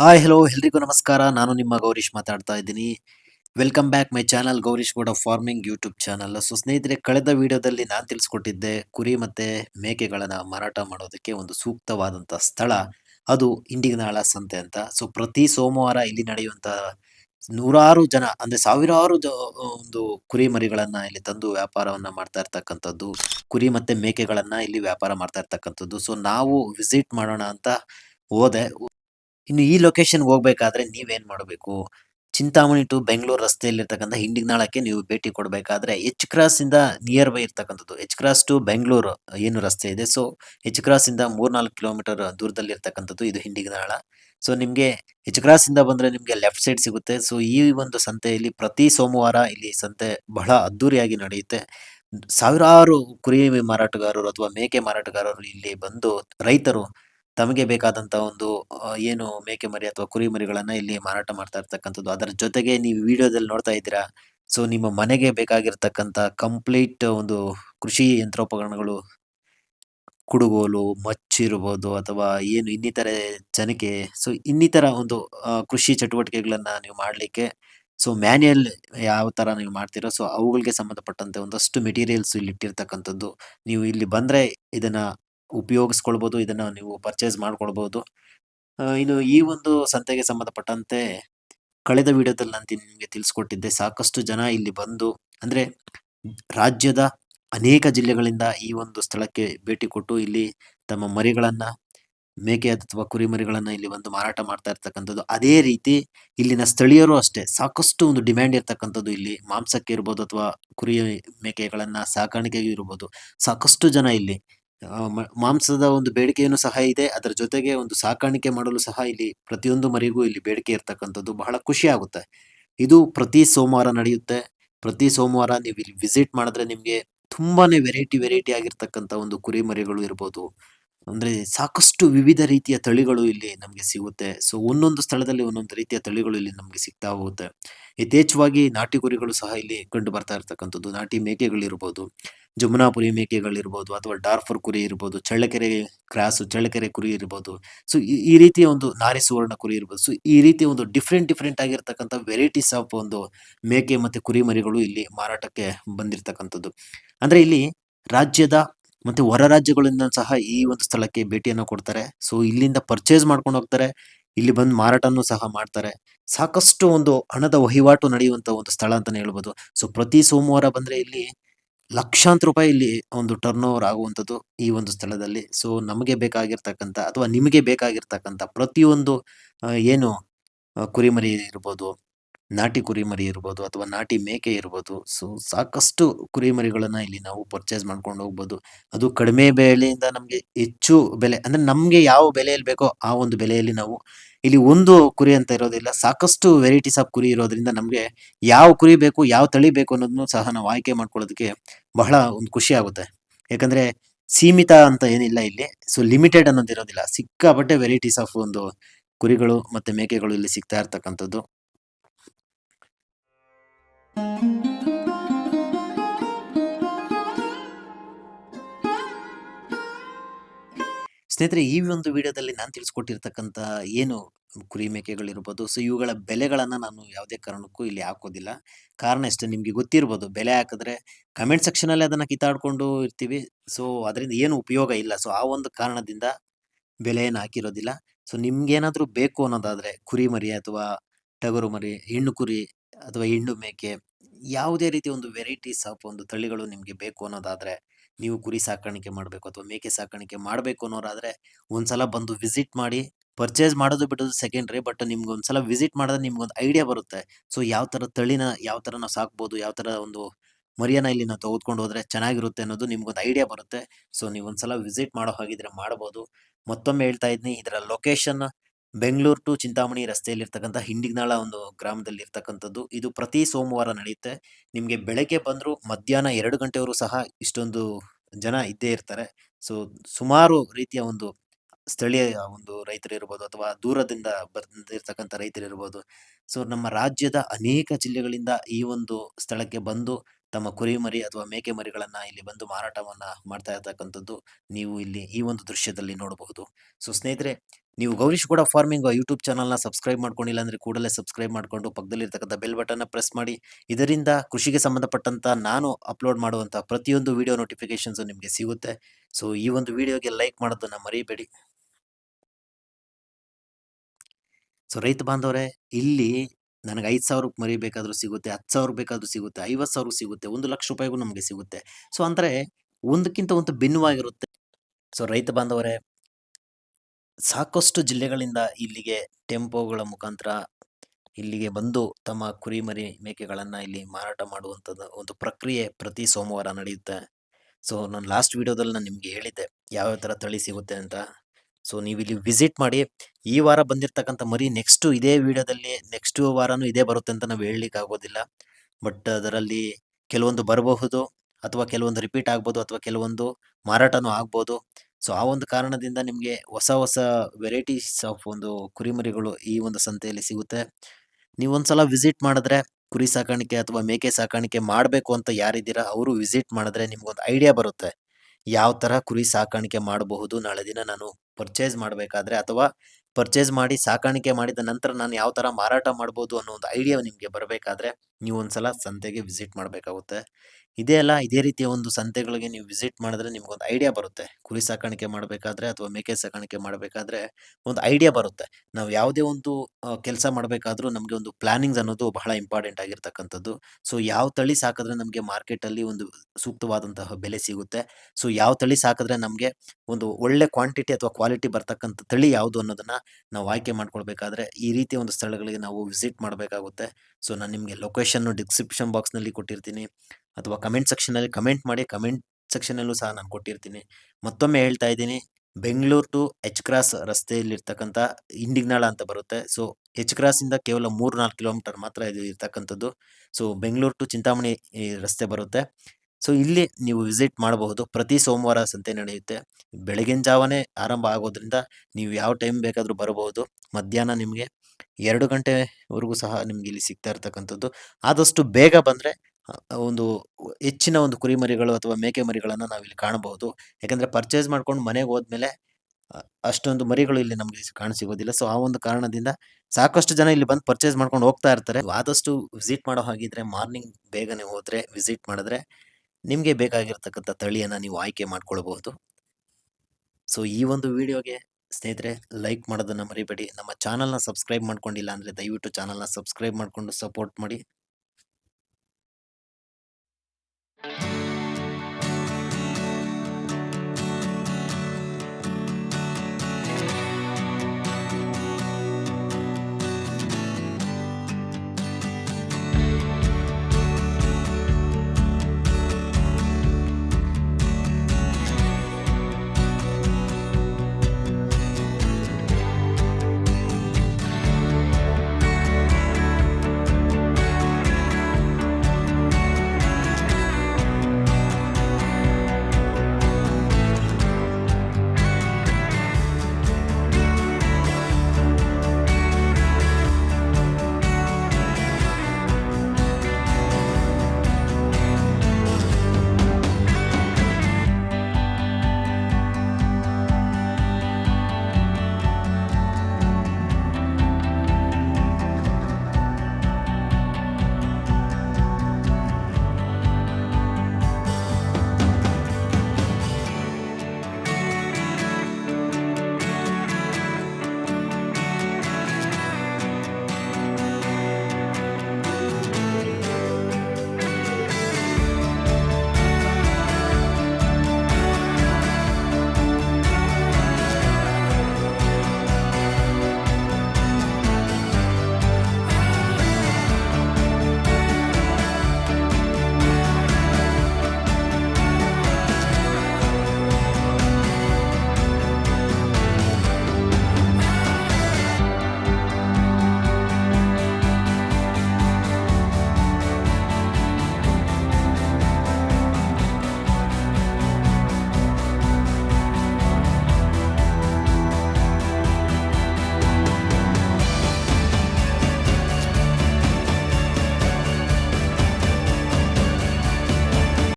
Hi hello ಎಲ್ರಿಗೂ ನಮಸ್ಕಾರ. ನಾನು ನಿಮ್ಮ ಗೌರೀಶ್ ಮಾತಾಡ್ತಾ ಇದ್ದೀನಿ. Welcome back my channel Gowrish Gowda farming YouTube channel so ಸ್ನೇಹಿತರೆ, ಕಳೆದ ವಿಡಿಯೋದಲ್ಲಿ ನಾನು ತಿಳಿಸ್ಕೊಟ್ಟಿದ್ದೆ ಕುರಿ ಮತ್ತೆ ಮೇಕೆಗಳನ್ನು ಮಾರಾಟ ಮಾಡೋದಕ್ಕೆ ಒಂದು ಸೂಕ್ತವಾದಂಥ ಸ್ಥಳ. ಅದು ಇಂಡಿಗನಾಳ ಸಂತೆ ಅಂತ. ಸೊ ಪ್ರತಿ ಸೋಮವಾರ ಇಲ್ಲಿ ನಡೆಯುವಂಥ ನೂರಾರು ಜನ, ಅಂದ್ರೆ ಸಾವಿರಾರು ಒಂದು ಕುರಿ ಮರಿಗಳನ್ನು ಇಲ್ಲಿ ತಂದು ವ್ಯಾಪಾರವನ್ನ ಮಾಡ್ತಾ ಇರ್ತಕ್ಕಂಥದ್ದು, ಕುರಿ ಮತ್ತೆ ಮೇಕೆಗಳನ್ನ ಇಲ್ಲಿ ವ್ಯಾಪಾರ ಮಾಡ್ತಾ ಇರ್ತಕ್ಕಂಥದ್ದು. ಸೊ ನಾವು ವಿಸಿಟ್ ಮಾಡೋಣ ಅಂತ ಹೋದೆ. ಇನ್ನು ಈ ಲೊಕೇಶನ್ ಹೋಗ್ಬೇಕಾದ್ರೆ ನೀವೇನ್ ಮಾಡಬೇಕು? ಚಿಂತಾಮಣಿ ಟು ಬೆಂಗಳೂರು ರಸ್ತೆಯಲ್ಲಿರ್ತಕ್ಕಂಥ ಹಿಂಡಿಗ್ನಾಳಕ್ಕೆ ನೀವು ಭೇಟಿ ಕೊಡಬೇಕಾದ್ರೆ ಎಚ್ ಕ್ರಾಸ್ ಇಂದ ನಿಯರ್ ಬೈ ಇರ್ತಕ್ಕಂಥದ್ದು. ಎಚ್ ಕ್ರಾಸ್ ಟು ಬೆಂಗಳೂರು ಏನು ರಸ್ತೆ ಇದೆ. ಸೊ ಎಚ್ ಕ್ರಾಸ್ ಇಂದ 3-4 ಕಿಲೋಮೀಟರ್ ದೂರದಲ್ಲಿ ಇರ್ತಕ್ಕಂಥದ್ದು ಇದು ಹಿಂಡಿನಾಳ ಸೊ ನಿಮ್ಗೆ ಎಚ್ ಕ್ರಾಸ್ ಇಂದ ಬಂದ್ರೆ ನಿಮಗೆ ಲೆಫ್ಟ್ ಸೈಡ್ ಸಿಗುತ್ತೆ. ಸೊ ಈ ಒಂದು ಸಂತೆಯಲ್ಲಿ ಪ್ರತಿ ಸೋಮವಾರ ಇಲ್ಲಿ ಸಂತೆ ಬಹಳ ಅದ್ದೂರಿಯಾಗಿ ನಡೆಯುತ್ತೆ. ಸಾವಿರಾರು ಕುರಿ ಮಾರಾಟಗಾರರು ಅಥವಾ ಮೇಕೆ ಮಾರಾಟಗಾರರು ಇಲ್ಲಿ ಬಂದು ರೈತರು ತಮಗೆ ಬೇಕಾದಂಥ ಒಂದು ಏನು ಮೇಕೆ ಮರಿ ಅಥವಾ ಕುರಿ ಮರಿಗಳನ್ನ ಇಲ್ಲಿ ಮಾರಾಟ ಮಾಡ್ತಾ ಇರ್ತಕ್ಕಂಥದ್ದು. ಅದರ ಜೊತೆಗೆ ನೀವು ವಿಡಿಯೋದಲ್ಲಿ ನೋಡ್ತಾ ಇದ್ದೀರಾ. ಸೊ ನಿಮ್ಮ ಮನೆಗೆ ಬೇಕಾಗಿರ್ತಕ್ಕಂಥ ಕಂಪ್ಲೀಟ್ ಒಂದು ಕೃಷಿ ಯಂತ್ರೋಪಕರಣಗಳು ಕುಡುಗೋಲು, ಮಚ್ಚಿರ್ಬೋದು ಅಥವಾ ಏನು ಇನ್ನಿತರ ಜನಕ್ಕೆ ಸೊ ಇನ್ನಿತರ ಒಂದು ಕೃಷಿ ಚಟುವಟಿಕೆಗಳನ್ನು ನೀವು ಮಾಡ್ಲಿಕ್ಕೆ ಸೊ ಮ್ಯಾನ್ಯಲ್ ಯಾವ ತರ ನೀವು ಮಾಡ್ತೀರೋ ಸೊ ಅವುಗಳಿಗೆ ಸಂಬಂಧಪಟ್ಟಂತೆ ಒಂದಷ್ಟು ಮೆಟೀರಿಯಲ್ಸ್ ಇಲ್ಲಿ ಇಟ್ಟಿರ್ತಕ್ಕಂಥದ್ದು. ನೀವು ಇಲ್ಲಿ ಬಂದ್ರೆ ಇದನ್ನ ಉಪಯೋಗಿಸ್ಕೊಳ್ಬೋದು. ಇದನ್ನ ನೀವು ಪರ್ಚೇಸ್ ಮಾಡ್ಕೊಳ್ಬೋದು. ಇನ್ನು ಈ ಒಂದು ಸಂತೆಗೆ ಸಂಬಂಧಪಟ್ಟಂತೆ ಕಳೆದ ವಿಡಿಯೋದಲ್ಲಿ ನಾನು ನಿಮ್ಗೆ ತಿಳಿಸ್ಕೊಟ್ಟಿದ್ದೆ, ಸಾಕಷ್ಟು ಜನ ಇಲ್ಲಿ ಬಂದು, ಅಂದ್ರೆ ರಾಜ್ಯದ ಅನೇಕ ಜಿಲ್ಲೆಗಳಿಂದ ಈ ಒಂದು ಸ್ಥಳಕ್ಕೆ ಭೇಟಿ ಕೊಟ್ಟು ಇಲ್ಲಿ ತಮ್ಮ ಮರಿಗಳನ್ನ, ಮೇಕೆ ಅಥವಾ ಕುರಿಮರಿಗಳನ್ನು ಇಲ್ಲಿ ಬಂದು ಮಾರಾಟ ಮಾಡ್ತಾ ಇರ್ತಕ್ಕಂಥದ್ದು. ಅದೇ ರೀತಿ ಇಲ್ಲಿನ ಸ್ಥಳೀಯರು ಅಷ್ಟೇ, ಸಾಕಷ್ಟು ಒಂದು ಡಿಮ್ಯಾಂಡ್ ಇರ್ತಕ್ಕಂಥದ್ದು ಇಲ್ಲಿ ಮಾಂಸಕ್ಕೆ ಇರ್ಬೋದು ಅಥವಾ ಕುರಿ ಮೇಕೆಗಳನ್ನು ಸಾಕಾಣಿಕೆಗೆ ಇರ್ಬೋದು. ಸಾಕಷ್ಟು ಜನ ಇಲ್ಲಿ ಆ, ಮಾಂಸದ ಒಂದು ಬೇಡಿಕೆಯನ್ನು ಸಹ ಇದೆ. ಅದರ ಜೊತೆಗೆ ಒಂದು ಸಾಕಾಣಿಕೆ ಮಾಡಲು ಸಹ ಇಲ್ಲಿ ಪ್ರತಿಯೊಂದು ಮರಿಗೂ ಇಲ್ಲಿ ಬೇಡಿಕೆ ಇರ್ತಕ್ಕಂಥದ್ದು ಬಹಳ ಖುಷಿ ಆಗುತ್ತೆ. ಇದು ಪ್ರತಿ ಸೋಮವಾರ ನಡೆಯುತ್ತೆ. ಪ್ರತಿ ಸೋಮವಾರ ನೀವು ಇಲ್ಲಿ ವಿಸಿಟ್ ಮಾಡಿದ್ರೆ ನಿಮಗೆ ತುಂಬಾನೇ ವೆರೈಟಿ ವೆರೈಟಿ ಆಗಿರ್ತಕ್ಕಂಥ ಒಂದು ಕುರಿ ಮರಿಗಳು ಇರ್ಬೋದು. ಅಂದ್ರೆ ಸಾಕಷ್ಟು ವಿವಿಧ ರೀತಿಯ ತಳಿಗಳು ಇಲ್ಲಿ ನಮಗೆ ಸಿಗುತ್ತೆ. ಸೊ ಒಂದೊಂದು ಸ್ಥಳದಲ್ಲಿ ಒಂದೊಂದು ರೀತಿಯ ತಳಿಗಳು ಇಲ್ಲಿ ನಮಗೆ ಸಿಗ್ತಾ ಹೋಗುತ್ತೆ. ಯಥೇಚ್ಛವಾಗಿ ನಾಟಿ ಕುರಿಗಳು ಸಹ ಇಲ್ಲಿ ಕಂಡು ಬರ್ತಾ ಇರ್ತಕ್ಕಂಥದ್ದು. ನಾಟಿ ಮೇಕೆಗಳಿರ್ಬೋದು, ಜಮುನಾಪುರಿ ಮೇಕೆಗಳಿರ್ಬೋದು ಅಥವಾ ಡಾರ್ಫರ್ ಕುರಿ ಇರ್ಬೋದು, ಚಳ್ಳಕೆರೆ ಕ್ರಾಸು ಚಳ್ಳಕೆರೆ ಕುರಿ ಇರ್ಬೋದು. ಸೊ ಈ ರೀತಿಯ ಒಂದು ನಾರಿ ಸುವರ್ಣ ಕುರಿ ಇರ್ಬೋದು. ಸೊ ಈ ರೀತಿಯ ಒಂದು ಡಿಫ್ರೆಂಟ್ ಡಿಫ್ರೆಂಟ್ ಆಗಿರ್ತಕ್ಕಂಥ ವೆರೈಟೀಸ್ ಆಫ್ ಒಂದು ಮೇಕೆ ಮತ್ತು ಕುರಿ ಮರಿಗಳು ಇಲ್ಲಿ ಮಾರಾಟಕ್ಕೆ ಬಂದಿರತಕ್ಕಂಥದ್ದು ಅಂದರೆ ಇಲ್ಲಿ ರಾಜ್ಯದ ಮತ್ತೆ ಹೊರ ರಾಜ್ಯಗಳಿಂದ ಸಹ ಈ ಒಂದು ಸ್ಥಳಕ್ಕೆ ಭೇಟಿಯನ್ನು ಕೊಡ್ತಾರೆ. ಸೊ ಇಲ್ಲಿಂದ ಪರ್ಚೇಸ್ ಮಾಡ್ಕೊಂಡು ಹೋಗ್ತಾರೆ. ಇಲ್ಲಿ ಬಂದು ಮಾರಾಟನೂ ಸಹ ಮಾಡ್ತಾರೆ. ಸಾಕಷ್ಟು ಒಂದು ಹಣದ ವಹಿವಾಟು ನಡೆಯುವಂತ ಒಂದು ಸ್ಥಳ ಅಂತಾನೆ ಹೇಳ್ಬೋದು. ಸೊ ಪ್ರತಿ ಸೋಮವಾರ ಬಂದ್ರೆ ಇಲ್ಲಿ ಲಕ್ಷಾಂತರ ರೂಪಾಯಿ ಇಲ್ಲಿ ಒಂದು ಟರ್ನ್ ಓವರ್ ಆಗುವಂಥದ್ದು ಈ ಒಂದು ಸ್ಥಳದಲ್ಲಿ. ಸೊ ನಮಗೆ ಬೇಕಾಗಿರ್ತಕ್ಕಂಥ ಅಥವಾ ನಿಮಗೆ ಬೇಕಾಗಿರ್ತಕ್ಕಂಥ ಪ್ರತಿಯೊಂದು ಏನು ಕುರಿಮರಿ ಇರ್ಬೋದು, ನಾಟಿ ಕುರಿಮರಿ ಇರ್ಬೋದು ಅಥವಾ ನಾಟಿ ಮೇಕೆ ಇರ್ಬೋದು. ಸೊ ಸಾಕಷ್ಟು ಕುರಿಮರಿಗಳನ್ನು ಇಲ್ಲಿ ನಾವು ಪರ್ಚೇಸ್ ಮಾಡ್ಕೊಂಡು ಹೋಗ್ಬೋದು. ಅದು ಕಡಿಮೆ ಬೆಲೆಯಿಂದ ನಮಗೆ ಹೆಚ್ಚು ಬೆಲೆ ಅಂದರೆ ನಮಗೆ ಯಾವ ಬೆಲೆಯಲ್ಲಿ ಬೇಕೋ ಆ ಒಂದು ಬೆಲೆಯಲ್ಲಿ ನಾವು ಇಲ್ಲಿ ಒಂದು ಕುರಿ ಅಂತ ಇರೋದಿಲ್ಲ. ಸಾಕಷ್ಟು ವೆರೈಟೀಸ್ ಆಫ್ ಕುರಿ ಇರೋದ್ರಿಂದ ನಮಗೆ ಯಾವ ಕುರಿ ಬೇಕು, ಯಾವ ತಳಿ ಬೇಕು ಅನ್ನೋದನ್ನು ಸಹ ನಾವು ಆಯ್ಕೆ ಮಾಡ್ಕೊಳ್ಳೋದಕ್ಕೆ ಬಹಳ ಒಂದು ಖುಷಿ ಆಗುತ್ತೆ. ಯಾಕಂದ್ರೆ ಸೀಮಿತ ಅಂತ ಏನಿಲ್ಲ ಇಲ್ಲಿ. ಸೊ ಲಿಮಿಟೆಡ್ ಅನ್ನೋದು ಇರೋದಿಲ್ಲ. ಸಿಕ್ಕಾಪಟ್ಟೆ ವೆರೈಟೀಸ್ ಆಫ್ ಒಂದು ಕುರಿಗಳು ಮತ್ತೆ ಮೇಕೆಗಳು ಇಲ್ಲಿ ಸಿಗ್ತಾ ಇರ್ತಕ್ಕಂಥದ್ದು. ಸ್ನೇಹಿತರೆ ಈ ಒಂದು ವಿಡಿಯೋದಲ್ಲಿ ನಾನು ತಿಳಿಸ್ಕೊಟ್ಟಿರ್ತಕ್ಕಂಥ ಏನು ಕುರಿ ಮೇಕೆಗಳಿರ್ಬೋದು ಸೊ ಇವುಗಳ ಬೆಲೆಗಳನ್ನು ನಾನು ಯಾವುದೇ ಕಾರಣಕ್ಕೂ ಇಲ್ಲಿ ಹಾಕೋದಿಲ್ಲ. ಕಾರಣ ಎಷ್ಟು ನಿಮಗೆ ಗೊತ್ತಿರ್ಬೋದು ಬೆಲೆ ಹಾಕಿದ್ರೆ ಕಮೆಂಟ್ ಸೆಕ್ಷನ್ ಅಲ್ಲಿ ಅದನ್ನ ಕಿತ್ತಾಡ್ಕೊಂಡು ಇರ್ತೀವಿ. ಸೊ ಅದರಿಂದ ಏನು ಉಪಯೋಗ ಇಲ್ಲ. ಸೊ ಆ ಒಂದು ಕಾರಣದಿಂದ ಬೆಲೆಯನ್ನು ಹಾಕಿರೋದಿಲ್ಲ. ಸೊ ನಿಮ್ಗೇನಾದ್ರೂ ಬೇಕು ಅನ್ನೋದಾದ್ರೆ ಕುರಿ ಮರಿ ಅಥವಾ ಟಗರು ಮರಿ, ಹೆಣ್ಣು ಕುರಿ ಅಥವಾ ಹೆಣ್ಣು ಮೇಕೆ ಯಾವುದೇ ರೀತಿ ಒಂದು ವೆರೈಟೀಸ್ ಆಫ್ ಒಂದು ತಳಿಗಳು ನಿಮಗೆ ಬೇಕು ಅನ್ನೋದಾದರೆ ನೀವು ಕುರಿ ಸಾಕಾಣಿಕೆ ಮಾಡಬೇಕು ಅಥವಾ ಮೇಕೆ ಸಾಕಾಣಿಕೆ ಮಾಡಬೇಕು ಅನ್ನೋರಾದ್ರೆ ಒಂದ್ಸಲ ಬಂದು ವಿಸಿಟ್ ಮಾಡಿ. ಪರ್ಚೇಸ್ ಮಾಡೋದು ಬಿಡೋದು ಸೆಕೆಂಡರಿ ಬಟ್ ನಿಮ್ಗೆ ಒಂದ್ಸಲ ವಿಸಿಟ್ ಮಾಡಿದ್ರೆ ನಿಮ್ಗೊಂದು ಐಡಿಯಾ ಬರುತ್ತೆ. ಸೊ ಯಾವ ಥರ ತಳಿನ ಯಾವ ಥರ ನಾವು ಸಾಕ್ಬೋದು, ಯಾವ ಥರ ಒಂದು ಮರಿಯನ ಇಲ್ಲಿ ನಾವು ತೆಗೆದುಕೊಂಡು ಹೋದರೆ ಚೆನ್ನಾಗಿರುತ್ತೆ ಅನ್ನೋದು ನಿಮ್ಗೊಂದು ಐಡಿಯಾ ಬರುತ್ತೆ. ಸೊ ನೀವು ಒಂದ್ಸಲ ವಿಸಿಟ್ ಮಾಡೋ ಹಾಗಿದ್ರೆ ಮಾಡ್ಬೋದು ಮತ್ತೊಮ್ಮೆ ಹೇಳ್ತಾ ಇದ್ದೀನಿ ಇದರ ಲೊಕೇಶನ್ ಬೆಂಗಳೂರು ಟು ಚಿಂತಾಮಣಿ ರಸ್ತೆಯಲ್ಲಿರ್ತಕ್ಕಂಥ ಹಿಂಡಿಗ್ನಾಳ ಒಂದು ಗ್ರಾಮದಲ್ಲಿ ಇರ್ತಕ್ಕಂಥದ್ದು. ಇದು ಪ್ರತಿ ಸೋಮವಾರ ನಡೆಯುತ್ತೆ. ನಿಮಗೆ ಬೆಳಗ್ಗೆ ಬಂದರೂ ಮಧ್ಯಾಹ್ನ ಎರಡು ಗಂಟೆವರೆಗೂ ಸಹ ಇಷ್ಟೊಂದು ಜನ ಇದ್ದೇ ಇರ್ತಾರೆ. ಸೊ, ಸುಮಾರು ರೀತಿಯ ಒಂದು ಸ್ಥಳೀಯ ಒಂದು ರೈತರು ಇರ್ಬೋದು ಅಥವಾ ದೂರದಿಂದ ಬಂದಿರತಕ್ಕಂಥ ರೈತರು ಇರ್ಬೋದು ಸೊ, ನಮ್ಮ ರಾಜ್ಯದ ಅನೇಕ ಜಿಲ್ಲೆಗಳಿಂದ ಈ ಒಂದು ಸ್ಥಳಕ್ಕೆ ಬಂದು ತಮ್ಮ ಕುರಿ ಮರಿ ಅಥವಾ ಮೇಕೆ ಮರಿಗಳನ್ನು ಇಲ್ಲಿ ಬಂದು ಮಾರಾಟವನ್ನು ಮಾಡ್ತಾ ಇರ್ತಕ್ಕಂಥದ್ದು ನೀವು ಇಲ್ಲಿ ಈ ಒಂದು ದೃಶ್ಯದಲ್ಲಿ ನೋಡಬಹುದು ಸೊ, ಸ್ನೇಹಿತರೆ ನೀವು ಗೌರೀಶ್ ಕೂಡ ಫಾರ್ಮಿಂಗ್ ಯೂಟ್ಯೂಬ್ ಚಾನಲ್ನ ಸಬ್ಸ್ಕ್ರೈಬ್ ಮಾಡ್ಕೊಂಡಿಲ್ಲ ಅಂದ್ರೆ ಕೂಡಲೇ ಸಬ್ಸ್ಕ್ರೈಬ್ ಮಾಡ್ಕೊಂಡು ಪಕ್ಕದಲ್ಲಿರ್ತಕ್ಕಂಥ ಬೆಲ್ ಬಟನ್ನ ಪ್ರೆಸ್ ಮಾಡಿ. ಇದರಿಂದ ಕೃಷಿಗೆ ಸಂಬಂಧಪಟ್ಟಂಥ ನಾನು ಅಪ್ಲೋಡ್ ಮಾಡುವಂಥ ಪ್ರತಿಯೊಂದು ವಿಡಿಯೋ ನೋಟಿಫಿಕೇಶನ್ಸ್ ನಿಮಗೆ ಸಿಗುತ್ತೆ. ಸೊ, ಈ ಒಂದು ವಿಡಿಯೋಗೆ ಲೈಕ್ ಮಾಡೋದನ್ನ ಮರಿಬೇಡಿ. ಸೊ, ರೈತ ಬಾಂಧವರೇ, ಇಲ್ಲಿ ನನಗೆ ಐದು ಸಾವಿರಕ್ಕೆ ಮರಿ ಬೇಕಾದರೂ ಸಿಗುತ್ತೆ, ಹತ್ತು ಸಾವಿರ ಬೇಕಾದರೂ ಸಿಗುತ್ತೆ, ಐವತ್ತು ಸಾವಿರ ಸಿಗುತ್ತೆ, ಒಂದು ಲಕ್ಷ ರೂಪಾಯಿಗೂ ನಮಗೆ ಸಿಗುತ್ತೆ. ಸೊ, ಅಂದರೆ ಒಂದಕ್ಕಿಂತ ಒಂದು ಭಿನ್ನವಾಗಿರುತ್ತೆ. ಸೊ, ರೈತ ಬಾಂಧವರೇ ಸಾಕಷ್ಟು ಜಿಲ್ಲೆಗಳಿಂದ ಇಲ್ಲಿಗೆ ಟೆಂಪೋಗಳ ಮುಖಾಂತರ ಇಲ್ಲಿಗೆ ಬಂದು ತಮ್ಮ ಕುರಿಮರಿ ಮೇಕೆಗಳನ್ನು ಇಲ್ಲಿ ಮಾರಾಟ ಮಾಡುವಂಥದ್ದು ಒಂದು ಪ್ರಕ್ರಿಯೆ ಪ್ರತಿ ಸೋಮವಾರ ನಡೆಯುತ್ತೆ. ಸೊ ನಾನು ಲಾಸ್ಟ್ ವಿಡಿಯೋದಲ್ಲಿ ನಾನು ನಿಮಗೆ ಹೇಳಿದ್ದೆ ಯಾವ ಥರ ತಳಿ ಸಿಗುತ್ತೆ ಅಂತ. ಸೊ ನೀವು ಇಲ್ಲಿ ವಿಸಿಟ್ ಮಾಡಿ ಈ ವಾರ ಬಂದಿರತಕ್ಕಂಥ ಮರಿ ನೆಕ್ಸ್ಟು ಇದೇ ವಿಡಿಯೋದಲ್ಲಿ ನೆಕ್ಸ್ಟ್ ವಾರನೂ ಇದೇ ಬರುತ್ತೆ ಅಂತ ನಾವು ಹೇಳಲಿಕ್ಕೆ ಆಗೋದಿಲ್ಲ. ಬಟ್ ಅದರಲ್ಲಿ ಕೆಲವೊಂದು ಬರಬಹುದು ಅಥವಾ ಕೆಲವೊಂದು ರಿಪೀಟ್ ಆಗ್ಬೋದು ಅಥವಾ ಕೆಲವೊಂದು ಮಾರಾಟನೂ ಆಗ್ಬೋದು. ಸೊ, ಆ ಒಂದು ಕಾರಣದಿಂದ ನಿಮಗೆ ಹೊಸ ಹೊಸ ವೆರೈಟೀಸ್ ಆಫ್ ಒಂದು ಕುರಿಮರಿಗಳು ಈ ಒಂದು ಸಂತೆಯಲ್ಲಿ ಸಿಗುತ್ತೆ. ನೀವು ಒಂದ್ಸಲ ವಿಸಿಟ್ ಮಾಡಿದ್ರೆ, ಕುರಿ ಸಾಕಾಣಿಕೆ ಅಥವಾ ಮೇಕೆ ಸಾಕಾಣಿಕೆ ಮಾಡಬೇಕು ಅಂತ ಯಾರಿದ್ದೀರಾ, ಅವರು ವಿಸಿಟ್ ಮಾಡಿದ್ರೆ ನಿಮ್ಗೊಂದು ಐಡಿಯಾ ಬರುತ್ತೆ. ಯಾವ ಥರ ಕುರಿ ಸಾಕಾಣಿಕೆ ಮಾಡಬಹುದು, ನಾಳೆ ದಿನ ನಾನು ಪರ್ಚೇಸ್ ಮಾಡಬೇಕಾದ್ರೆ ಅಥವಾ ಪರ್ಚೇಸ್ ಮಾಡಿ ಸಾಕಾಣಿಕೆ ಮಾಡಿದ ನಂತರ ನಾನು ಯಾವ ತರ ಮಾರಾಟ ಮಾಡ್ಬೋದು ಅನ್ನೋ ಒಂದು ಐಡಿಯಾ ನಿಮಗೆ ಬರಬೇಕಾದ್ರೆ, ನೀವು ಒಂದ್ಸಲ ಸಂತೆಗೆ ವಿಸಿಟ್ ಮಾಡಬೇಕಾಗುತ್ತೆ. ಇದೇ ಅಲ್ಲ, ಇದೇ ರೀತಿಯ ಒಂದು ಸಂತೆಗಳಿಗೆ ನೀವು ವಿಸಿಟ್ ಮಾಡಿದ್ರೆ ನಿಮ್ಗೊಂದು ಐಡಿಯಾ ಬರುತ್ತೆ. ಕುರಿ ಸಾಕಾಣಿಕೆ ಮಾಡಬೇಕಾದ್ರೆ ಅಥವಾ ಮೇಕೆ ಸಾಕಾಣಿಕೆ ಮಾಡಬೇಕಾದ್ರೆ ಒಂದು ಐಡಿಯಾ ಬರುತ್ತೆ. ನಾವು ಯಾವುದೇ ಒಂದು ಕೆಲಸ ಮಾಡಬೇಕಾದ್ರೂ ನಮಗೆ ಒಂದು ಪ್ಲಾನಿಂಗ್ಸ್ ಅನ್ನೋದು ಬಹಳ ಇಂಪಾರ್ಟೆಂಟ್ ಆಗಿರ್ತಕ್ಕಂಥದ್ದು. ಸೊ, ಯಾವ ತಳಿ ಸಾಕಿದ್ರೆ ನಮಗೆ ಮಾರ್ಕೆಟಲ್ಲಿ ಒಂದು ಸೂಕ್ತವಾದಂತಹ ಬೆಲೆ ಸಿಗುತ್ತೆ. ಸೊ, ಯಾವ ತಳಿ ಸಾಕಿದ್ರೆ ನಮಗೆ ಒಂದು ಒಳ್ಳೆ ಕ್ವಾಂಟಿಟಿ ಅಥವಾ ಕ್ವಾಲಿಟಿ ಬರ್ತಕ್ಕಂಥ ತಳಿ ಯಾವುದು ಅನ್ನೋದನ್ನು ನಾವು ಆಯ್ಕೆ ಮಾಡ್ಕೊಳ್ಬೇಕಾದ್ರೆ ಈ ರೀತಿಯ ಒಂದು ಸ್ಥಳಗಳಿಗೆ ನಾವು ವಿಸಿಟ್ ಮಾಡಬೇಕಾಗುತ್ತೆ. ಸೊ, ನಾನು ನಿಮಗೆ ಲೊಕೇಶನ್ನು ಡಿಸ್ಕ್ರಿಪ್ಷನ್ ಬಾಕ್ಸ್ನಲ್ಲಿ ಕೊಟ್ಟಿರ್ತೀನಿ. ಅಥವಾ ಕಮೆಂಟ್ ಸೆಕ್ಷನಲ್ಲಿ ಕಮೆಂಟ್ ಮಾಡಿ ಕಮೆಂಟ್ ಸೆಕ್ಷನಲ್ಲೂ ಸಹ ನಾನು ಕೊಟ್ಟಿರ್ತೀನಿ. ಮತ್ತೊಮ್ಮೆ ಹೇಳ್ತಾ ಇದ್ದೀನಿ ಬೆಂಗಳೂರು ಟು ಎಚ್ ಕ್ರಾಸ್ ರಸ್ತೆಯಲ್ಲಿರ್ತಕ್ಕಂಥ ಇಂಡಿಗ್ನಾಳ ಅಂತ ಬರುತ್ತೆ. ಸೊ ಎಚ್ ಕ್ರಾಸಿಂದ ಕೇವಲ ಮೂರು ನಾಲ್ಕು ಕಿಲೋಮೀಟರ್ ಮಾತ್ರ ಇದು ಇರ್ತಕ್ಕಂಥದ್ದು. ಸೊ ಬೆಂಗಳೂರು ಟು ಚಿಂತಾಮಣಿ ರಸ್ತೆ ಬರುತ್ತೆ. ಸೊ ಇಲ್ಲಿ ನೀವು ವಿಸಿಟ್ ಮಾಡಬಹುದು. ಪ್ರತಿ ಸೋಮವಾರ ಸಂತೆ ನಡೆಯುತ್ತೆ. ಬೆಳಗಿನ ಜಾವನೇ ಆರಂಭ ಆಗೋದ್ರಿಂದ ನೀವು ಯಾವ ಟೈಮ್ ಬೇಕಾದರೂ ಬರಬಹುದು. ಮಧ್ಯಾಹ್ನ ನಿಮಗೆ ಎರಡು ಗಂಟೆವರೆಗೂ ಸಹ ನಿಮಗೆ ಇಲ್ಲಿ ಸಿಗ್ತಾ ಇರ್ತಕ್ಕಂಥದ್ದು. ಆದಷ್ಟು ಬೇಗ ಬಂದರೆ ಒಂದು ಹೆಚ್ಚಿನ ಒಂದು ಕುರಿಮರಿಗಳು ಅಥವಾ ಮೇಕೆ ಮರಿಗಳನ್ನು ನಾವಿಲ್ಲಿ ಕಾಣಬಹುದು. ಯಾಕಂದ್ರೆ ಪರ್ಚೇಸ್ ಮಾಡ್ಕೊಂಡು ಮನೆಗೆ ಹೋದ್ಮೇಲೆ ಅಷ್ಟೊಂದು ಮರಿಗಳು ಇಲ್ಲಿ ನಮಗೆ ಕಾಣಸಿಗೋದಿಲ್ಲ ಸೊ ಆ ಒಂದು ಕಾರಣದಿಂದ ಸಾಕಷ್ಟು ಜನ ಇಲ್ಲಿ ಬಂದು ಪರ್ಚೇಸ್ ಮಾಡ್ಕೊಂಡು ಹೋಗ್ತಾ ಇರ್ತಾರೆ. ಆದಷ್ಟು ವಿಸಿಟ್ ಮಾಡೋ ಹಾಗಿದ್ರೆ ಮಾರ್ನಿಂಗ್ ಬೇಗನೆ ಹೋದರೆ ವಿಸಿಟ್ ಮಾಡಿದ್ರೆ ನಿಮಗೆ ಬೇಕಾಗಿರ್ತಕ್ಕಂಥ ತಳಿಯನ್ನು ನೀವು ಆಯ್ಕೆ ಮಾಡ್ಕೊಳ್ಬಹುದು. ಸೊ ಈ ಒಂದು ವಿಡಿಯೋಗೆ ಸ್ನೇಹಿತರೆ ಲೈಕ್ ಮಾಡೋದನ್ನು ಮರಿಬೇಡಿ. ನಮ್ಮ ಚಾನಲ್ನ ಸಬ್ಸ್ಕ್ರೈಬ್ ಮಾಡ್ಕೊಂಡಿಲ್ಲ ಅಂದರೆ ದಯವಿಟ್ಟು ಚಾನಲ್ನ ಸಬ್ಸ್ಕ್ರೈಬ್ ಮಾಡಿಕೊಂಡು ಸಪೋರ್ಟ್ ಮಾಡಿ. Thank you.